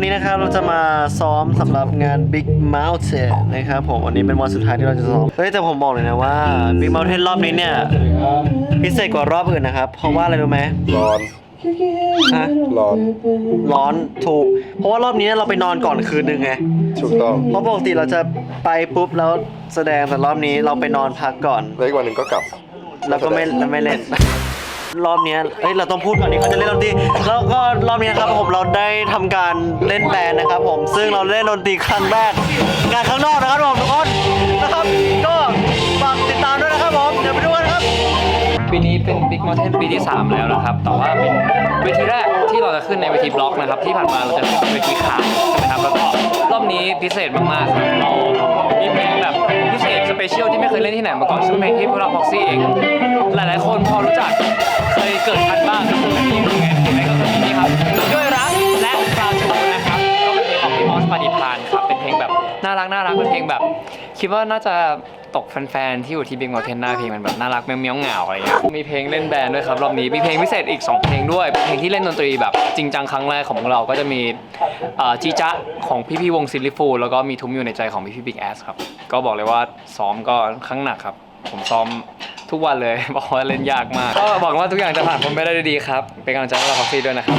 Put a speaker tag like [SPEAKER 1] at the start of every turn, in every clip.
[SPEAKER 1] วันนี้นะครับเราจะมาซ้อมสำหรับงาน Big Mountain นะครับผมวันนี้เป็นวันสุดท้ายที่เราจะซ้อม เฮ้ยแต่ผมบอกเลยนะว่า Big Mountain รอบนี้เนี่ยพิเศษกว่ารอบอื่นนะครับ เพราะว่าอะไรรู้ไหม
[SPEAKER 2] ร้อน
[SPEAKER 1] ฮะ
[SPEAKER 2] ร้อน
[SPEAKER 1] ร้อนถูก เพราะว่ารอบนี้เราไปนอนก่อนคืนนึงไง
[SPEAKER 2] ถูกต้อง
[SPEAKER 1] เพราะปกติเราจะไปปุ๊บแล้วแสดงแต่รอบนี้เราไปนอนพักก่อน
[SPEAKER 2] แล้วอีกวันหนึ่งก็กลับ
[SPEAKER 1] แล้วก็ไม่แล้วไม่เล่น รอบเนี้ยเอ้ยเราต้องพูดก่อนนี่เขาจะเล่นดนตรีแล้วก็รอบนี้ครับผมเราได้ทำการเล่นแบนด์นะครับผมซึ่งเราเล่นดนตรีครั้งแรกงานข้างนอกนะครับผมทุกคนนะครับก็ฝากติดตามด้วยนะครับผมเดี๋ยวไปดูกันครับ
[SPEAKER 3] ปีนี้เป็น Big Mountain ปีที่ 3 แล้วนะครับ แต่ว่าเป็นเวทีแรกที่เราจะขึ้นในเวทีบล็อกนะครับ ที่ผ่านมาเราจะขึ้นเป็นเวทีคาร์ใช่ไหมครับ แล้วก็รอบนี้พิเศษมากๆครับเรามีเพลงแบบ สเปเชียลที่ไม่เคยเล่นที่ไหนมาก่อนซึ่งเป็นเพลงที่พวกเราพ็อกซี่เอง หลายๆคนพอรู้จักเคยเกิดทันบ้างกับเพลงนี้ไงเพลงนี้ก็คือเพลงนี้ครับด้วยรักและควาวชูนะครับก็เป็นเพลงของพี่มอสปฏิพานครับเป็นเพลงแบบ น่ารักน่ารักเป็นเพลงแบบ คิดว่าน่าจะตกแฟนๆที่อยู่ที่ Big Mountain หน้าเพลงมันแบบน่ารักเมี้ยวๆเหงาอะไรเงี้ยมีเพลงเล่นแบนด์ด้วยครับรอบนี้มีเพลงพิเศษอีก 2 เพลงด้วยเป็นเพลงที่เล่นดนตรีแบบจริงจังครั้งแรกของพวกเราก็จะมีเอ่อจีจ๊ะของพี่พี่ๆวงซิลลิฟูแล้วก็มีทุ้มอยู่ในใจของพี่พี่บิ๊กแอสครับก็บอกเลยว่าซ้อมก็ครั้งหนักครับ ผมซ้อมทุกวันเลยบอกว่าเล่นยากมากก็หวังว่าทุกอย่างจะผ่านพ้นไปได้ด้วยดีครับเป็นกำลังใจให้เราพ็อกซี่ด้วยนะครับ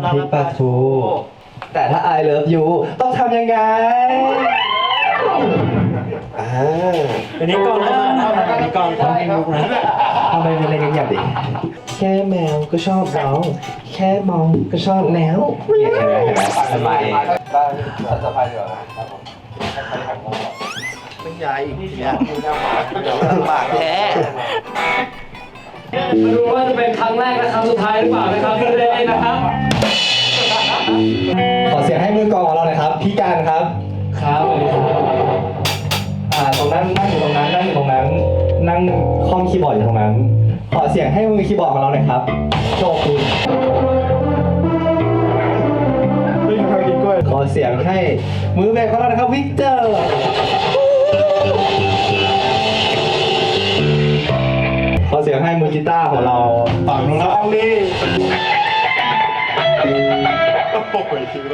[SPEAKER 3] ำ
[SPEAKER 4] พริกปลาทู แต่ถ้า I love you ต้องทำยังไงอ่า
[SPEAKER 1] อันนี้กล้องนะอันนี้กล้องต้องให้มุกนะ
[SPEAKER 4] ทำไมเป็นอะไรกันอย่างดิแค่แมวก็ชอบเราแค่มองก็ชอบแล้วเห็นไหมเห็นไหมสบาย
[SPEAKER 1] ไม่ย้ายอีกเนี่ยลำบากแท้
[SPEAKER 3] ไม่รู้ว่าจะเป็นครั้งแรกและครั้งสุดท้ายหรือเปล่านะครับที่ได้เล่นนะครับ
[SPEAKER 4] ขอเสียงให้มือกลองของเราหน่อยครับ พี่การครับ
[SPEAKER 3] ครับสวัสดีครับ
[SPEAKER 4] อ่าตรงนั้นนั่งอยู่ตรงนั้นได้นั่งคล่อมคีย์บอร์ดอยู่ตรงนั้น ขอเสียงให้มือคีย์บอร์ดของเราหน่อยครับ โชคคุณ
[SPEAKER 5] นี่ใครกินกล้วย
[SPEAKER 4] ขอเสียงให้มือแบกของเรานะครับวิกเตอร์ ขอเสียงให้มือกีตาร์ของเราฝั่งนู้นครับนี่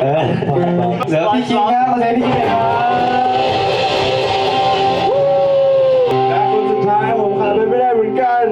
[SPEAKER 4] เออเหลือพี่คิงครับขอเสียพี่คิงเลยครับ
[SPEAKER 5] และคนสุดท้ายผมขาดไปไม่ได้เหมือนกัน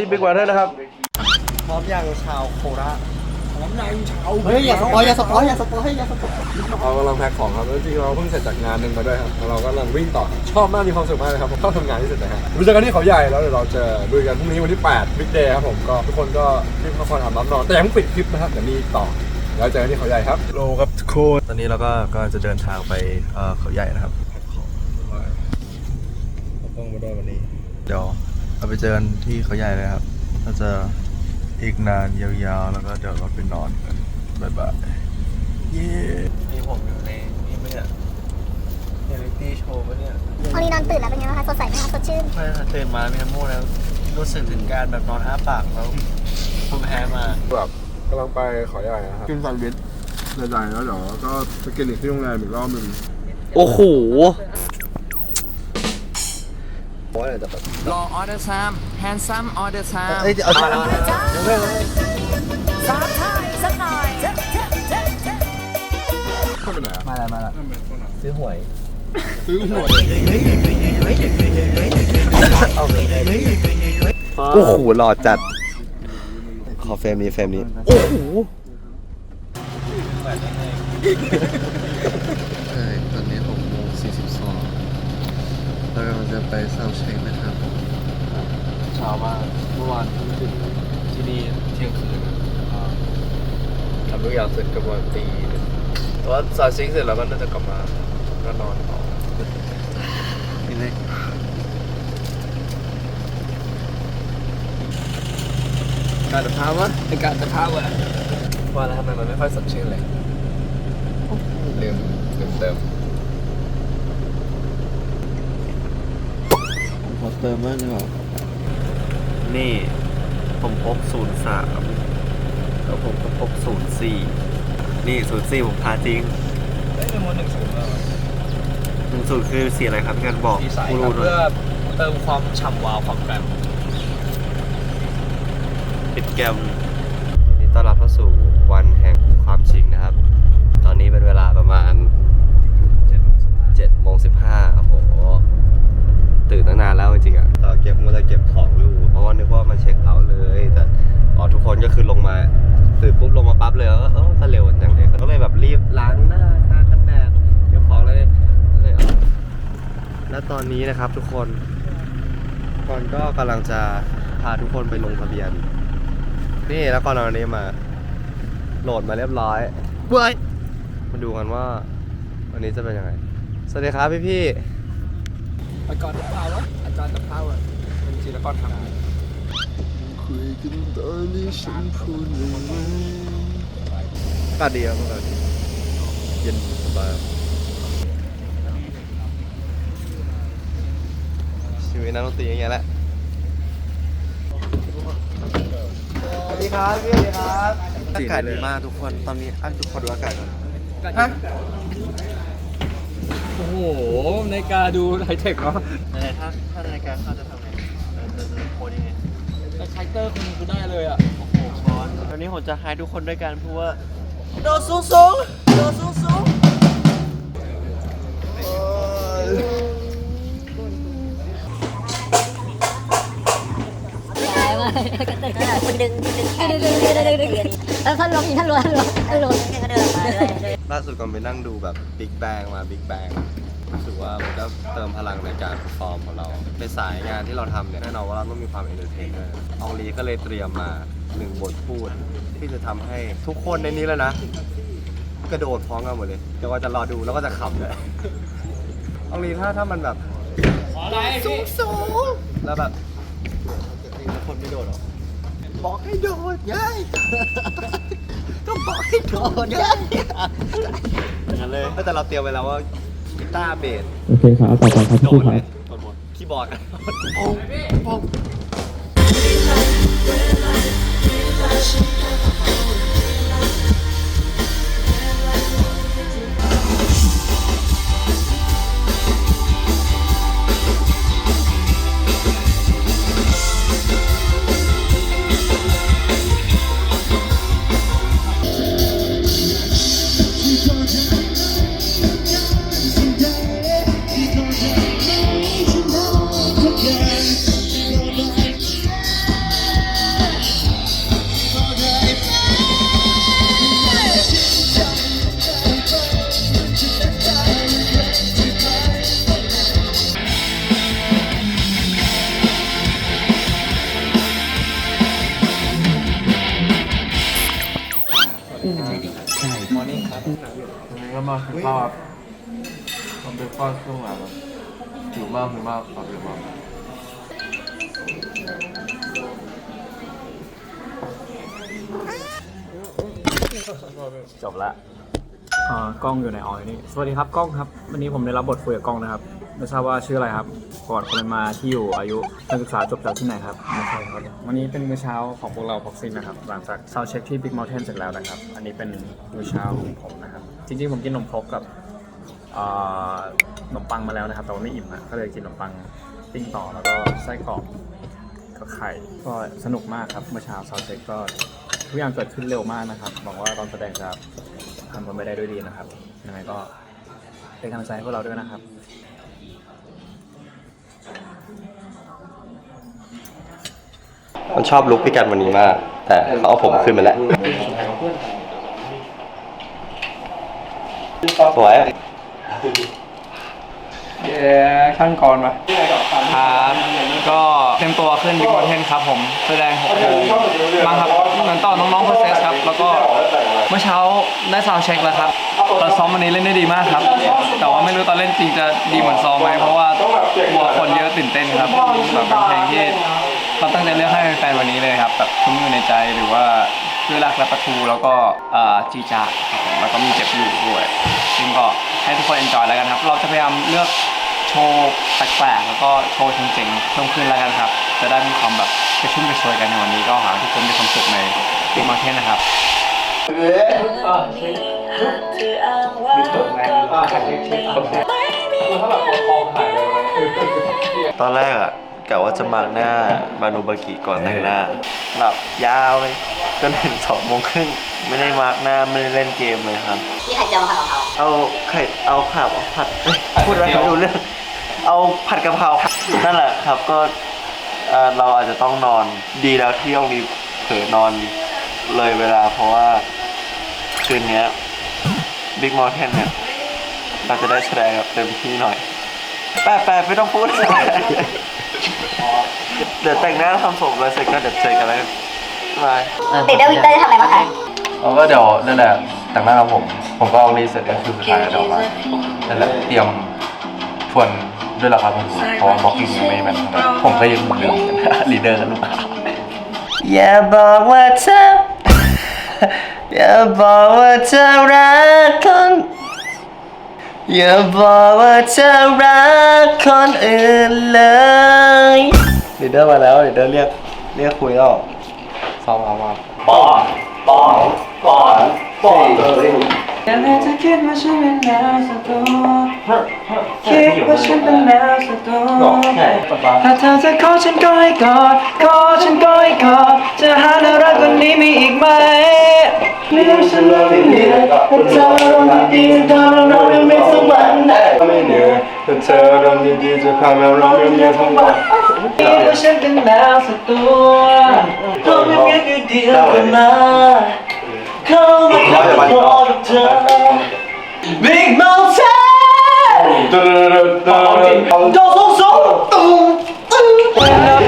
[SPEAKER 4] ที่บิ๊ก
[SPEAKER 6] วันเท
[SPEAKER 5] อร์นะครับ
[SPEAKER 7] พร้อมยังชาวโคราช
[SPEAKER 8] เฮ้ยอย่าสปอยอย่าสปอยอย่าสปอยอย่าสปอย
[SPEAKER 9] เรากำลังแพ็คของครับแล้วจริงๆเราเพิ่งเสร็จจากงานหนึ่งมาด้วยครับแล้วเราก็กำลังวิ่งต่อชอบมากมีความสุขมากเลยครับผมชอบทำงานที่สุดนะฮะรู้จักกันที่เขาใหญ่แล้วเดี๋ยวเราจะลุยกันพรุ่งนี้วันที่8 Big Day ครับผมก็ทุกคนก็รีบพักผ่อนอาบน้ำนอนแต่ยังไม่ปิดคลิปนะครับเดี๋ยวมีอีกต่อแล้วเจอกันที่เขาใหญ่ครับ
[SPEAKER 5] โลครับทุกคนตอนนี้เราก็ก็จะเดินทางไปเอ่อเขาใหญ่นะครับต้องมาด้วยวันนี้เดี๋ยว เราไปเจอกันที่เขาใหญ่เลยครับเราจะอีกนานยาวๆ แล้วก็เดี๋ยวเราไปนอนกันบ๊ายบายเย้
[SPEAKER 7] นี่ผมอยู่ในนี่ปะเนี่ยเรียลิตี้โชว์ปะเนี่ย
[SPEAKER 10] วันนี้นอนตื่นแล้วเป็นไงบ้างคะสดใสไหมคะสดชื่น
[SPEAKER 7] ไม่ค่ะตื่นมามีน้ำมูกแล้ว รู้สึกถึงการแบบนอนอ้าปากแล้วภูมิแพ้มา
[SPEAKER 9] แบบกำลังไปเขาใหญ่นะครับกินแซนด์วิชใหญ่ๆแล้วเดี๋ยวก็ไปกินอีกที่โรงแรมอีกรอบหนึ่ง
[SPEAKER 7] โอ้โห
[SPEAKER 11] รอออเดอร์ซัมแฮนซัมออเดอร์ซัม
[SPEAKER 7] เอ้ยเอามาแล้ว
[SPEAKER 10] สามท่าอีกสักหน่อย
[SPEAKER 9] เข้าไปไหนอะ
[SPEAKER 7] มาแล้วมาแล้วซื้อหวย
[SPEAKER 9] ซื้อหวย
[SPEAKER 5] โอ้โหหล่อจัด ขอเฟรมนี้เฟรมนี้ โอ้โห
[SPEAKER 12] ใช่ตอนนี้6โมง42 เรากำลังจะไปเซาเช็คนะครับ
[SPEAKER 11] เช้ามากเมื่อวานเพิ่งถึงที่นี่เที่ยงคืนอ่าทำทุกอย่างเสร็จกระมาณตีหนึ่งแต่ว่าซาซิงเสร็จแล้วก็น่าจะกลับมาก็นอนต่อ
[SPEAKER 12] นี่เลย
[SPEAKER 11] การจะพาวะเป็นการจะพาวะว่าแล้วทำไมมันไม่ค่อยสดชื่นเลยลืมลืมเติม
[SPEAKER 12] ขอ เติมมากดีกว่า
[SPEAKER 7] นี่ ผมพกศูนย์สามแล้วผมก็พกศูนย์สี่นี่ศูนย์สี่ผมทาจริง
[SPEAKER 11] ได้เป็นวนหนึ่งศูนย์
[SPEAKER 7] หนึ่งศูนย์คือสีอะไรครับพี่กันบอก
[SPEAKER 11] ดีไซน์
[SPEAKER 7] กู
[SPEAKER 11] รับ
[SPEAKER 7] รู้หน่อย
[SPEAKER 11] เพื่อเติมความฉ่ำวาวความแกรม
[SPEAKER 7] ปิดแกมยินดีต้อนรับเข้าสู่วันแห่งความจริงนะครับ ตอนนี้เป็นเวลาประมาณ7โมง15ครับผม ตื่นตั้งนานแล้วจริงๆอะต่อเก็บมัวแต่เก็บของอยู่ เพราะว่านึกว่ามันเช็คเอาท์เลย แต่อ๋อทุกคนก็คือลงมาตื่นปุ๊บลงมาปั๊บเลยแล้วก็เออก็เร็วจังเลยก็เลยแบบรีบล้างหน้าทากันแดดเก็บของเลยก็เลยเอาและตอนนี้นะครับทุกคนก่อนก็กำลังจะพาทุกคนไปลงทะเบียน นี่แล้วก่อนเอาอันนี้มา โหลดมาเรียบร้อยเว้ยมาดูกันว่าวันนี้จะเป็นยังไง สวัสดีครับพี่พี่ ๆ
[SPEAKER 11] ไปก่อนกับข้าวะอาจารย์กับข้าวอะเป็นศิลปกรทำ
[SPEAKER 7] คุยกันตอนที่ฉันพูดไม่ไหวอาดีครับอาดีเย็นสบายชีวิตนักดนตรีอย่างเงี้ยแหละ
[SPEAKER 13] สวัสดีครับพี่สวัสดีครับอากาศดีมากทุกคนตอนนี้อะทุกคนดูอากาศก่อน
[SPEAKER 11] โอ้โหในาฬิกาดูไฮเทคเนาะ
[SPEAKER 13] ไหนๆถ้าถ้าในการเข้าจะทำไงเออจะจะโพสยังไง
[SPEAKER 11] แต่ไคเตอร์คุณคือได้เลยอะ
[SPEAKER 13] โอ้โหบอลวันนี้ผมจะให้ทุกคนด้วยกันพูดว่าโดดสูงสูงโดดสูงสูง
[SPEAKER 10] คุณดึงดึงแขนดึงดึงดึงดึงดึงแล้วท่านลงอีกท่านลงท่านลงท่านลงก็เดินมาด้วย
[SPEAKER 7] ล่าสุดก่อนไปนั่งดูแบบบิ๊กแบงมาบิ๊กแบงรู้ สึกว่ามันก็เติมพลังในการฟอร์มของเราในสายงานที่เราทำเนี่ยแน่นอนว่าเราต้องมีความเอนเตอร์เทนด้วยอองลีก็เลยเตรียมมาหนึ่งบทพูด ที่จะทำให้ทุกคนในนี้แล้วนะ กระโดดพร้อมกันหมดเลยเดี๋ยวว่าจะรอดูแล้วก็จะขำเลยอองลีถ้าถ้ามันแบบสูงสูงแล้วแบบแล้วคนไม่โดดหรอ บอกให้โดดยัยก็บอกให้โดดยัย
[SPEAKER 13] อย่างนั้นเลย
[SPEAKER 7] แต่เราเตรียมไว้แล้วว่า กีตาร์เบส
[SPEAKER 14] โอเคครับต่อไปครับ
[SPEAKER 7] โด
[SPEAKER 14] พี่
[SPEAKER 7] ด
[SPEAKER 14] ค
[SPEAKER 7] เล
[SPEAKER 14] รั
[SPEAKER 7] ย
[SPEAKER 14] บ
[SPEAKER 7] โดดหมดคีย์บอร์ดโอ้โห
[SPEAKER 5] มาคือข้าวครับทำเบรกฟาสต์ช่วงหลังครับหิวมากหิวมากครับหิวมาก
[SPEAKER 11] จบละอ่ากล้องอยู่ในออยนี่สวัสดีครับกล้องครับ วันนี้ผมได้รับบทคุยกับกล้องนะครับ ไม่ทราบว่าชื่ออะไรครับก่อนคนมาที่อยู่อายุการศึกษาจบจากที่ไหนครับไม่ใช่ครับวันนี้เป็นมื้อเช้าของพวกเราพ็อกซินนะครับ หลังจากเช้าเช็คที่ Big Mountain เสร็จแล้วนะครับ อันนี้เป็นมื้อเช้าของผมนะครับ จริงๆผมกินนมครกกับขนมปังมาแล้วนะครับ แต่ว่าไม่อิ่มอะก็เลยกินขนมปังปิ้งต่อแล้วก็ไส้กรอกกับไข่ก็สนุกมากครับเมื่อเช้าซาวเช็คก็ทุกอย่างเกิดขึ้นเร็วมากนะครับหวังว่าตอนแสดงจะทำกันไปได้ด้วยดีนะครับยังไงก็เป็นกำลังใจให้พวกเราด้วยนะครับ
[SPEAKER 7] มันชอบลุกพี่กันวันนี้มาก แต่เขาเอาผมขึ้นมาแล้ว สวย
[SPEAKER 11] เย้ช่างกรมาครับก็เต็มตัวขึ้นบิ๊กมอเทนครับผมแสดงหกโมงมาครับเหมือนต่อน้องๆโปรเซสครับ แล้วก็เมื่อเช้าได้ซาวด์เช็คแล้วครับตอนซ้อมวันนี้เล่นได้ดีมากครับ แต่ว่าไม่รู้ตอนเล่นจริงจะดีเหมือนซ้อมไหมเพราะว่าบัวคนเยอะตื่นเต้นครับแบบเป็นเพลงที่เราตั้งใจเลือกให้แฟนๆวันนี้เลยครับแบบคุ้มอยู่ในใจหรือว่าด้วยรักและประทูแล้วก็เอ่อจีจาครับผมแล้วก็มีเจ็บอยู่ด้วย ซึ่งก็ให้ทุกคนเอนจอยแล้วกันครับ เราจะพยายามเลือกโชว์แปลกๆแล้วก็โชว์เจ๋งๆเพิ่มขึ้นแล้วกันครับ จะได้มีความแบบกระชุ่มกระชวยกันในวันนี้ก็หาทุกคนมีความสุขในบิ๊กมาร์เก็ตนะครับ
[SPEAKER 13] ตอนแรกอะ กะว่าจะมาร์กหน้ามานูบากิก่อนแต่งหน้าหลับยาวเลยจนถึงสองโมงครึ่งไม่ได้มาร์กหน้าไม่ได้เล่นเกมเลยครับ
[SPEAKER 10] ที่ไข่เจียวมาผัดกะเพรา
[SPEAKER 13] เอาไข่เอาข่าวผัดเอ้ยพูดอะไรไม่รู้เรื่องเอาผัดกะเพรานั่นแหละครับก็เอ่อเราอาจจะต้องนอนดีแล้วที่ต้องมีเผลอนอนเลยเวลาเพราะว่าคืนเนี้ยบิ๊กมอ t เทนเนี่ย เราจะได้แสดงแบบเต็มที่หน่อย แปะแปะไม่ต้องพูด เดี๋ยวแต่งหน้าทำผมแล้วเสร็จก็เดี๋ยวเจอกันแล้วกันบาย
[SPEAKER 10] เด็กเดวิดเตอร์จะทำอะไรบ้างคะ
[SPEAKER 5] เราก็เดี๋ยวนั่นแหละแต่งหน้าครับผม ผมก็เอารีเสร็จก็คือสุดท้ายแล้วเดี๋ยวมานั่นแหละเตรียมทวน
[SPEAKER 15] ด้วยเหรอครับผมเพราะว่าบล็อกกิ้งยังไม่แม่นเท่าไหร่ผมก็ยังลืมลีดเดอร์กันลูกค้า
[SPEAKER 13] อย่าบอกว่าเธออย่าบอกว่าเธอรักคนอย่าบอกว่าเธอรักคนอื่นเลย ลีดเดอร์มาแล้วลีดเดอร์เรียกเรียกคุยแล้วซ้อมเอามาปอนปอนปอนปอนเลย
[SPEAKER 5] อยากให้เธอคิดว่าฉันเป็นแมวสักตัวคิดว่าฉันเป็นแมวสักตัวถ้าเธอจะขอฉันก็ให้กอดขอฉันก็ให้กอดจะหาน่ารักกว่านี้มีอีกไหมเลี้ยงฉันมาไม่เหนื่อยให้เธอลงดีๆเธอลงดีๆไม่สักวันไหน
[SPEAKER 15] ไม่เหนื่อยถ้าเธอรำดีๆจะพาแมวร้องเงียบๆทั้งวัน
[SPEAKER 5] คิดว่าฉันเป็นแมวสักตัวลองเงี้ยๆเดียวกันมาเข้ามาเข้ามาพอกับเธอ Big Mountain โดดสูงสูงตุ้มตุ้ม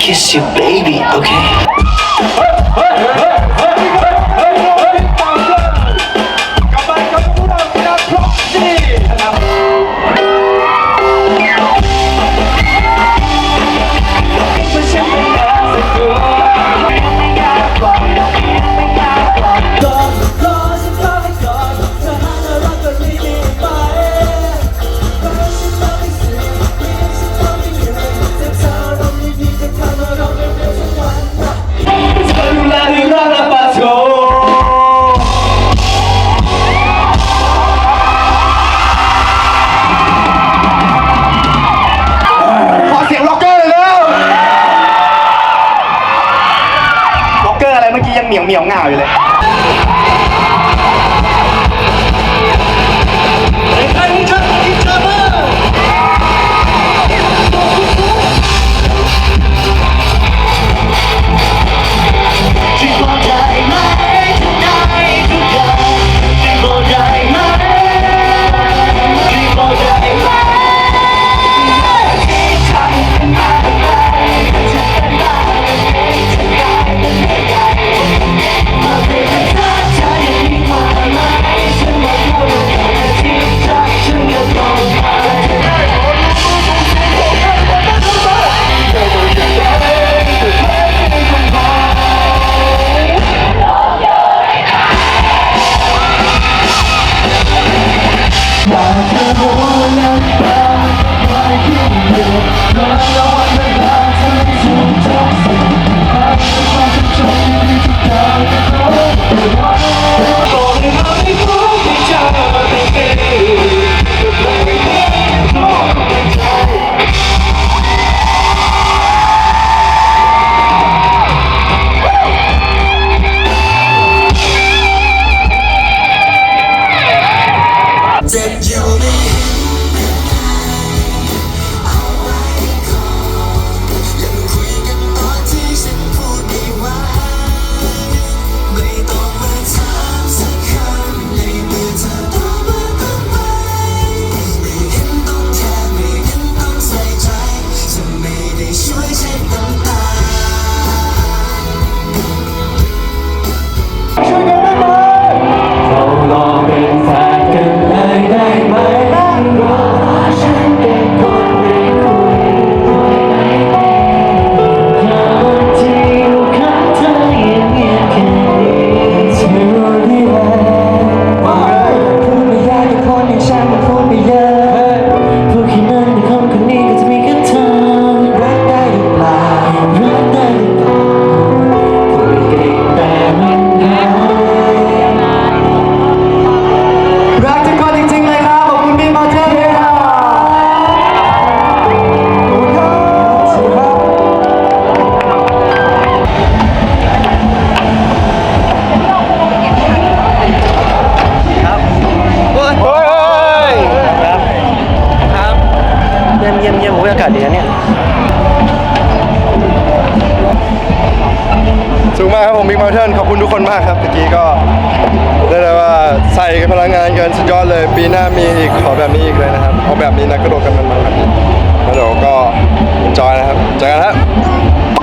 [SPEAKER 16] kiss
[SPEAKER 5] you,
[SPEAKER 13] baby, okay? เหมี
[SPEAKER 14] ยวเหมียว
[SPEAKER 5] ง่าอยู่เลย